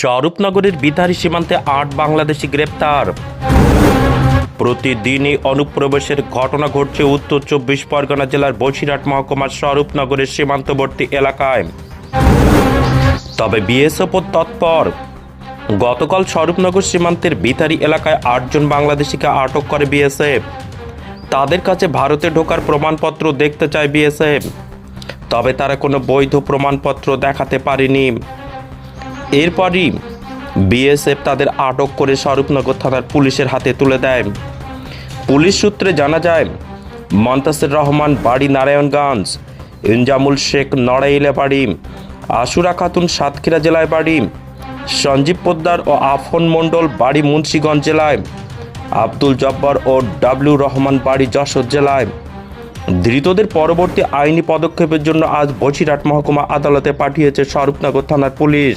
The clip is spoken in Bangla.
স্বরূপনগরের বিতারি সীমান্তে আট বাংলাদেশি গ্রেপ্তার। প্রতিদিনই অনুপ্রবেশের ঘটনা ঘটছে উত্তর চব্বিশ পরগনা জেলার বসিরহাট মহকুমার স্বরূপনগরের সীমান্তবর্তী এলাকায়। তবে বিএসএফ তৎপর। গতকাল স্বরূপনগর সীমান্তের বিতারি এলাকায় আটজন বাংলাদেশিকে আটক করে বিএসএফ। তাদের কাছে ভারতে ঢোকার প্রমাণপত্র দেখতে চায় বিএসএফ। তবে তারা কোনো বৈধ প্রমাণপত্র দেখাতে পারেনি। এরপরই বিএসএফ তাদের আটক করে স্বরূপনগর থানার পুলিশের হাতে তুলে দেয়। পুলিশ সূত্রে জানা যায়, মন্তাসের রহমান, বাড়ি নারায়ণগঞ্জ, ইনজামুল শেখ নড়াইলে বাড়ি আশুরা খাতুন, সাতক্ষীরা জেলায় বাড়ি, সঞ্জীব পোদ্দার ও আফন মণ্ডল বাড়ি মুন্সীগঞ্জ জেলায়, আব্দুল জব্বার ও ডাব্লিউ রহমান বাড়ি যশোর জেলায়। ধৃতদের পরবর্তী আইনি পদক্ষেপের জন্য আজ বসিরহাট মহকুমা আদালতে পাঠিয়েছে স্বরূপনগর থানার পুলিশ।